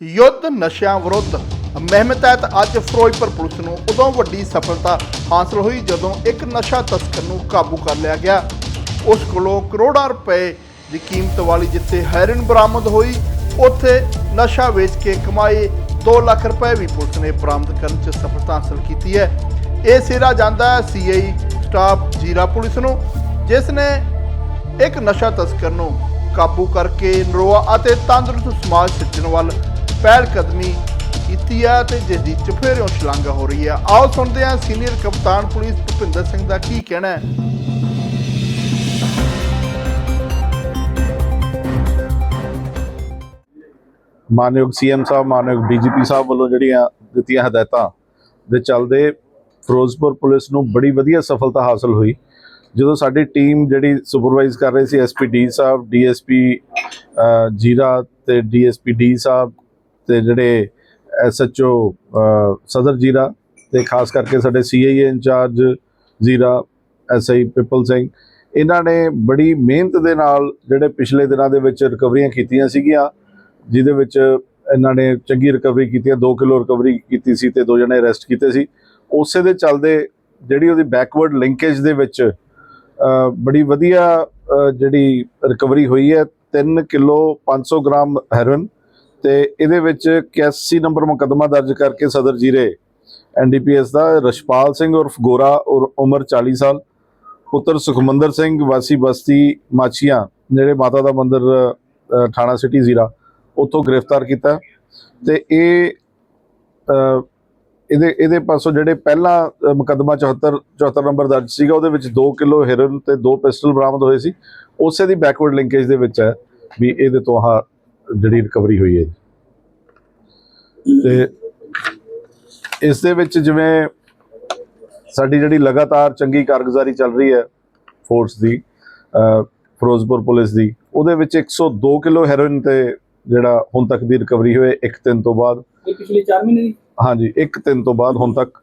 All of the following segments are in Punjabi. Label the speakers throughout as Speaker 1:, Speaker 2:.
Speaker 1: ਯੁੱਧ ਨਸ਼ਿਆਂ ਵਿਰੁੱਧ ਮਹਿਮ ਤਹਿਤ ਅੱਜ ਫਿਰੋਜ਼ਪੁਰ ਪੁਲਿਸ ਨੂੰ ਉਦੋਂ ਵੱਡੀ ਸਫਲਤਾ ਹਾਸਲ ਹੋਈ ਜਦੋਂ ਇੱਕ ਨਸ਼ਾ ਤਸਕਰ ਨੂੰ ਕਾਬੂ ਕਰ ਲਿਆ ਗਿਆ। ਉਸ ਕੋਲੋਂ ਕਰੋੜਾਂ ਰੁਪਏ ਦੀ ਕੀਮਤ ਵਾਲੀ ਜਿੱਥੇ ਹੈਰਨ ਬਰਾਮਦ ਹੋਈ, ਉੱਥੇ ਨਸ਼ਾ ਵੇਚ ਕੇ ਕਮਾਏ 2 ਲੱਖ ਰੁਪਏ ਵੀ ਪੁਲਿਸ ਨੇ ਬਰਾਮਦ ਕਰਨ 'ਚ ਸਫਲਤਾ ਹਾਸਲ ਕੀਤੀ ਹੈ। ਇਹ ਸਿਰਾ ਜਾਂਦਾ ਹੈ ਸੀਆਈ ਸਟਾਫ ਜੀਰਾ ਪੁਲਿਸ ਨੂੰ, ਜਿਸ ਨੇ ਇੱਕ ਨਸ਼ਾ ਤਸਕਰ ਨੂੰ ਕਾਬੂ ਕਰਕੇ ਨਰੋਆ ਅਤੇ ਤੰਦਰੁਸਤ ਸਮਾਜ ਸਿਰਜਣ ਵੱਲ ਪਹਿਲ ਕਦਮੀ ਕੀਤੀ ਹੈ ਤੇ ਜਿਸ ਦੀ ਚੁਫੇਰਿਓਂ ਸ਼ਲਾਘਾ ਹੋ ਰਹੀ ਹੈ ਆਓ ਸੁਣਦੇ ਹਾਂ ਸੀਨੀਅਰ ਕਪਤਾਨ ਪੁਲਿਸ ਭੁਪਿੰਦਰ ਸਿੰਘ ਦਾ ਕੀ ਕਹਿਣਾ ਹੈ।
Speaker 2: ਮਾਨਯੋਗ ਸੀਐਮ ਸਾਹਿਬ, ਮਾਨਯੋਗ ਡੀਜੀਪੀ ਸਾਹਿਬ ਵੱਲੋਂ ਜਿਹੜੀਆਂ ਦਿੱਤੀਆਂ ਹਦਾਇਤਾਂ ਦੇ ਚੱਲਦੇ ਫਿਰੋਜ਼ਪੁਰ ਪੁਲਿਸ ਨੂੰ ਬੜੀ ਵਧੀਆ ਸਫਲਤਾ ਹਾਸਲ ਹੋਈ। ਜਦੋਂ ਸਾਡੀ ਟੀਮ ਜਿਹੜੀ ਸੁਪਰਵਾਈਜ਼ ਕਰ ਰਹੀ ਸੀ, ਐਸਪੀ ਡੀ ਸਾਹਿਬ, ਡੀਐਸਪੀ ਜੀਰਾ ਤੇ ਡੀਐਸਪੀ ਡੀ ਸਾਹਿਬ ਤੇ ਜਿਹੜੇ ਐਸਐਚਓ ਸਦਰ ਜੀਰਾ ਤੇ ਖਾਸ ਕਰਕੇ ਸਾਡੇ CIA incharge Zira, SI Pipal Singh, ਇਹਨਾਂ ਨੇ ਬੜੀ ਮਿਹਨਤ ਦੇ ਨਾਲ ਜਿਹੜੇ ਪਿਛਲੇ ਦਿਨਾਂ ਦੇ ਵਿੱਚ ਰਿਕਵਰੀਆਂ ਕੀਤੀਆਂ ਸੀਗੀਆਂ, ਜਿਹਦੇ ਵਿੱਚ ਇਹਨਾਂ ਨੇ ਚੰਗੀ ਰਿਕਵਰੀ ਕੀਤੀ ਹੈ 2 ਕਿਲੋ ਰਿਕਵਰੀ ਕੀਤੀ ਸੀ ਤੇ ਦੋ ਜਣੇ ਅਰੈਸਟ ਕੀਤੇ ਸੀ। ਉਸੇ ਦੇ ਚੱਲਦੇ ਜਿਹੜੀ ਉਹਦੀ ਬੈਕਵਰਡ ਲਿੰਕੇਜ ਦੇ ਵਿੱਚ ਬੜੀ ਵਧੀਆ ਜਿਹੜੀ ਰਿਕਵਰੀ ਹੋਈ ਹੈ 3 ਕਿਲੋ 500 ਗ੍ਰਾਮ ਹੈਰੋਇਨ ਤੇ ਇਹਦੇ ਵਿੱਚ 81 ਨੰਬਰ ਮੁਕੱਦਮਾ ਦਰਜ ਕਰਕੇ ਸਦਰ ਜੀਰੇ ਐਨਡੀਪੀਐਸ ਦਾ ਰਸ਼ਪਾਲ ਸਿੰਘ ਉਰਫ ਗੋਰਾ ਔਰ ਉਮਰ 40 ਸਾਲ ਪੁੱਤਰ ਸੁਖਮੰਦਰ ਸਿੰਘ ਵਾਸੀ ਬਸਤੀ ਮਾਛੀਆਂ ਜਿਹੜੇ ਮਾਤਾ ਦਾ ਮੰਦਿਰ ਥਾਣਾ ਸਿਟੀ ਜ਼ੀਰਾ ਉੱਥੋਂ ਗ੍ਰਿਫਤਾਰ ਕੀਤਾ। ਤੇ ਇਹ ਇਹਦੇ ਇਹਦੇ ਪਾਸੋਂ ਜਿਹੜੇ ਪਹਿਲਾ ਅ, ਮੁਕੱਦਮਾ 74 74 ਨੰਬਰ ਦਰਜ ਸੀਗਾ ਉਹਦੇ ਵਿੱਚ 2 ਕਿਲੋ ਹੈਰੋਇਨ ਤੇ ਦੋ ਪਿਸਟਲ ਬਰਾਮਦ ਹੋਏ ਸੀ। ਉਸੇ ਦੀ ਬੈਕਵਰਡ ਲਿੰਕੇਜ ਦੇ ਵਿੱਚ ਹੈ ਵੀ ਇਹਦੇ ਤੋਂ ਆਹ ਜਿਹੜੀ ਰਿਕਵਰੀ ਹੋਈ ਹੈ ਤੇ ਇਸ ਦੇ ਵਿੱਚ ਜਿਵੇਂ ਸਾਡੀ ਜਿਹੜੀ ਲਗਾਤਾਰ ਚੰਗੀ ਕਾਰਗੁਜ਼ਾਰੀ ਚੱਲ ਰਹੀ ਹੈ ਫੋਰਸ ਦੀ ਫਿਰੋਜ਼ਪੁਰ ਪੁਲਿਸ ਦੀ ਉਹਦੇ ਵਿੱਚ 102 ਕਿਲੋ ਹੈਰੋਇਨ ਤੇ ਜਿਹੜਾ ਹੁਣ ਤੱਕ ਦੀ ਰਿਕਵਰੀ ਹੋਏ ਇੱਕ ਦਿਨ ਤੋਂ ਬਾਅਦ।
Speaker 3: ਇਹ ਪਿਛਲੇ 4 ਮਹੀਨੇ ਦੀ?
Speaker 2: ਹਾਂਜੀ ਇੱਕ ਦਿਨ ਤੋਂ ਬਾਅਦ ਹੁਣ ਤੱਕ।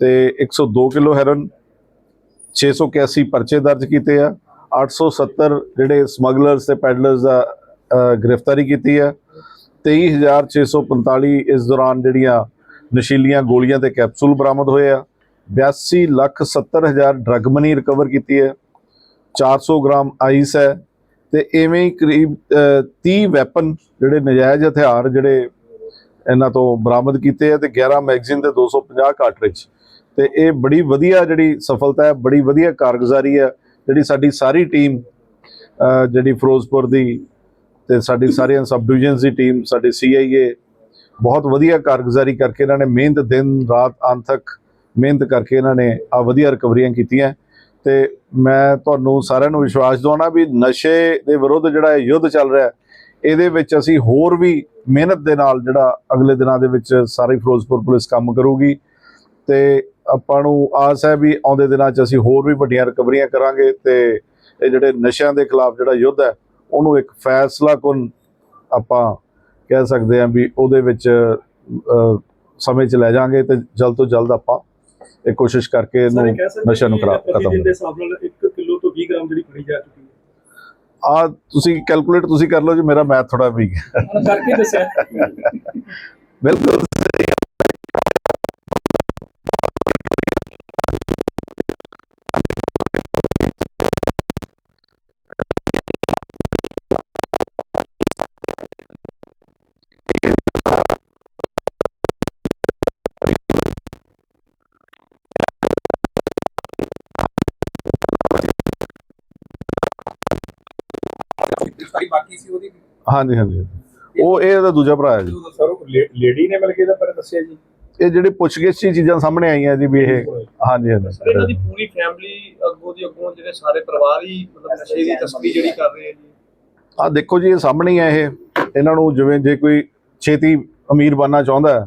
Speaker 2: ਤੇ 102 ਕਿਲੋ ਹੈਰੋਇਨ 681 ਪਰਚੇ ਦਰਜ ਕੀਤੇ ਆ 870 ਜਿਹੜੇ ਸਮਗਲਰਸ ਤੇ ਪੈਡਲਰਸ ਦਾ ਗ੍ਰਿਫਤਾਰੀ ਕੀਤੀ ਹੈ। 23645 ਇਸ ਦੌਰਾਨ ਜਿਹੜੀਆਂ ਨਸ਼ੀਲੀਆਂ ਗੋਲੀਆਂ ਤੇ ਕੈਪਸੂਲ ਬਰਾਮਦ ਹੋਏ ਆ। 82 ਲੱਖ 70 ਹਜ਼ਾਰ ਡਰੱਗ ਮਨੀ ਰਿਕਵਰ ਕੀਤੀ ਹੈ। 400 ਗ੍ਰਾਮ ਆਈਸ ਹੈ ਤੇ ਐਵੇਂ ਹੀ ਕਰੀਬ ਅ, 30 ਵੈਪਨ ਜਿਹੜੇ ਨਜਾਇਜ਼ ਹਥਿਆਰ ਜਿਹੜੇ ਇਹਨਾਂ ਤੋਂ ਬਰਾਮਦ ਕੀਤੇ ਆ ਤੇ 11 ਮੈਗਜ਼ੀਨ ਤੇ 250 ਕਾਰਟ੍ਰਿਜ ਤੇ ਇਹ ਬੜੀ ਵਧੀਆ ਜਿਹੜੀ ਸਫਲਤਾ ਹੈ ਬੜੀ ਵਧੀਆ ਕਾਰਗੁਜ਼ਾਰੀ ਹੈ। ਜਿਹੜੀ ਸਾਡੀ ਸਾਰੀ ਟੀਮ ਜਿਹੜੀ ਫਿਰੋਜ਼ਪੁਰ ਦੀ ਤੇ ਸਾਡੀ ਸਾਰੀਆਂ ਸਬ ਡਿਵੀਜ਼ਨਸ ਦੀ ਟੀਮ, ਸਾਡੇ ਸੀਆਈਏ ਬਹੁਤ ਵਧੀਆ ਕਾਰਗੁਜ਼ਾਰੀ ਕਰਕੇ ਇਹਨਾਂ ਨੇ ਮਿਹਨਤ ਦਿਨ ਰਾਤ ਅੰਤ ਮਿਹਨਤ ਕਰਕੇ ਇਹਨਾਂ ਨੇ ਆ ਵਧੀਆ ਰਿਕਵਰੀਆਂ ਕੀਤੀਆਂ। ਤੇ ਮੈਂ ਤੁਹਾਨੂੰ ਸਾਰਿਆਂ ਨੂੰ ਵਿਸ਼ਵਾਸ ਦਿਵਾਉਣਾ ਵੀ ਨਸ਼ੇ ਦੇ ਵਿਰੁੱਧ ਜਿਹੜਾ ਇਹ ਯੁੱਧ ਚੱਲ ਰਿਹਾ, ਇਹਦੇ ਵਿੱਚ ਅਸੀਂ ਹੋਰ ਵੀ ਮਿਹਨਤ ਦੇ ਨਾਲ ਜਿਹੜਾ ਅਗਲੇ ਦਿਨਾਂ ਦੇ ਵਿੱਚ ਸਾਰੀ ਫਿਰੋਜ਼ਪੁਰ ਪੁਲਿਸ ਕੰਮ ਕਰੂਗੀ। ਤੇ ਆਪਾਂ ਨੂੰ ਆਸ ਹੈ ਵੀ ਆਉਂਦੇ ਦਿਨਾਂ 'ਚ ਅਸੀਂ ਹੋਰ ਵੀ ਵੱਡੀਆਂ ਰਿਕਵਰੀਆਂ ਕਰਾਂਗੇ ਤੇ ਇਹ ਜਿਹੜੇ ਨਸ਼ਿਆਂ ਦੇ ਖਿਲਾਫ ਜਿਹੜਾ ਯੁੱਧ ਹੈ ਉਹਨੂੰ ਇੱਕ ਫੈਸਲਾ ਕੁਨ ਆਪਾਂ ਕਹਿ ਸਕਦੇ ਹਾਂ ਵੀ ਉਹਦੇ ਵਿੱਚ ਸਮੇਂ 'ਚ ਲੈ ਜਾਾਂਗੇ ਤੇ ਜਲਦ ਤੋਂ ਜਲਦ ਆਪਾਂ ਇਹ ਕੋਸ਼ਿਸ਼ ਕਰਕੇ ਇਹਨੂੰ ਨਸ਼ਿਆਂ ਨੂੰ ਖਤਮ
Speaker 3: ਦੇ ਹਿਸਾਬ ਨਾਲ 1 ਕਿਲੋ ਤੋਂ 20 ਗ੍ਰਾਮ ਜਿਹੜੀ ਫੜੀ ਜਾ ਚੁੱਕੀ ਹੈ।
Speaker 2: ਆ ਤੁਸੀਂ ਕੈਲਕੂਲੇਟ ਤੁਸੀਂ ਕਰ ਲਓ ਜੀ ਮੇਰਾ ਮੈਥ ਥੋੜਾ ਵੀਕ ਹੈ।
Speaker 3: ਹੁਣ ਕਰਕੇ ਦੱਸਿਆ।
Speaker 2: ਬਿਲਕੁਲ
Speaker 4: ਸਾਰੀ ਬਾਕੀ ਸੀ ਉਹਦੀ?
Speaker 2: ਹਾਂਜੀ ਹਾਂਜੀ ਉਹ ਇਹ ਇਹਦਾ ਦੂਜਾ ਭਰਾ ਹੈ ਜੀ।
Speaker 3: ਸਰ ਲੇਡੀ ਨੇ ਮਿਲ ਕੇ ਇਹਦਾ ਪਰ ਦੱਸਿਆ ਜੀ?
Speaker 2: ਇਹ ਜਿਹੜੀ ਪੁੱਛਗਿੱਛ ਦੀ ਚੀਜ਼ਾਂ ਸਾਹਮਣੇ ਆਈਆਂ ਜੀ ਵੀ ਇਹ ਹਾਂਜੀ
Speaker 5: ਸਰ ਇਹਨਾਂ ਦੀ
Speaker 2: ਹਾਂਜੀ
Speaker 5: ਪੂਰੀ ਫੈਮਿਲੀ ਅੱਗੋਂ ਦੀ ਅੱਗੋਂ ਜਿਹੜੇ ਸਾਰੇ ਪਰਿਵਾਰ ਹੀ ਮਤਲਬ ਨਸ਼ੇ ਦੀ ਤਸਕਰੀ ਜਿਹੜੀ ਕਰ ਰਹੇ ਆ ਜੀ।
Speaker 2: ਆ ਦੇਖੋ ਜੀ ਇਹ ਸਾਹਮਣੇ ਹੀ ਆ ਇਹ। ਇਹਨਾਂ ਨੂੰ ਜਿਵੇਂ ਜੇ ਕੋਈ ਛੇਤੀ ਅਮੀਰ ਬਣਨਾ ਚਾਹੁੰਦਾ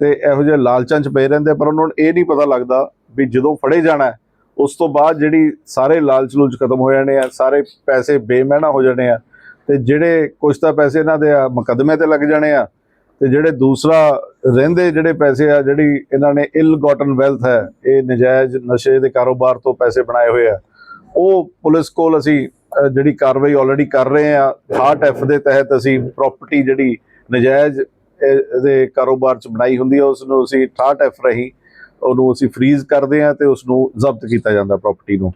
Speaker 2: ਤੇ ਇਹੋ ਜਿਹੇ ਲਾਲਚਾਂ 'ਚ ਪਏ ਰਹਿੰਦੇ ਪਰ ਉਹਨਾਂ ਨੂੰ ਇਹ ਨਹੀਂ ਪਤਾ ਲੱਗਦਾ ਵੀ ਜਦੋਂ ਫੜੇ ਜਾਣਾ ਉਸ ਤੋਂ ਬਾਅਦ ਜਿਹੜੀ ਸਾਰੇ ਲਾਲਚ ਲੂਲਚ ਖਤਮ ਹੋ ਜਾਣੇ ਆ ਸਾਰੇ ਪੈਸੇ ਬੇਮਹਿਣਾ ਹੋ ਜਾਣੇ ਆ ਤੇ ਜਿਹੜੇ ਕੁਛ ਤਾਂ ਪੈਸੇ ਇਹਨਾਂ ਦੇ ਆ, ਮੁਕੱਦਮੇ ਤੇ ਲੱਗ ਜਾਣੇ ਆ, ਤੇ ਜਿਹੜੇ ਦੂਸਰਾ ਰਹਿੰਦੇ ਜਿਹੜੇ ਪੈਸੇ ਆ, ਜਿਹੜੀ ਇਹਨਾਂ ਨੇ ਇਲ ਗੋਟਨ ਵੈਲਥ ਹੈ, ਇਹ ਨਜਾਇਜ਼ ਨਸ਼ੇ ਦੇ ਕਾਰੋਬਾਰ ਤੋਂ ਪੈਸੇ ਬਣਾਏ ਹੋਏ ਆ, ਉਹ ਪੁਲਿਸ ਕੋਲ ਅਸੀਂ ਜਿਹੜੀ ਕਾਰਵਾਈ ਆਲਰੇਡੀ ਕਰ ਰਹੇ ਆ ਹਾਰਟ ਐਫ ਦੇ ਤਹਿਤ ਅਸੀਂ ਪ੍ਰਾਪਰਟੀ ਜਿਹੜੀ ਨਜਾਇਜ਼ ਦੇ ਕਾਰੋਬਾਰ ਚ ਬਣਾਈ ਹੁੰਦੀ ਹੈ ਉਸ ਨੂੰ ਅਸੀਂ 68 ਐਫ ਰਹੀ ਉਹਨੂੰ ਅਸੀਂ ਫ੍ਰੀਜ਼ ਕਰਦੇ ਹਾਂ ਤੇ ਉਸ ਨੂੰ ਜ਼ਬਤ ਕੀਤਾ ਜਾਂਦਾ ਪ੍ਰਾਪਰਟੀ ਨੂੰ।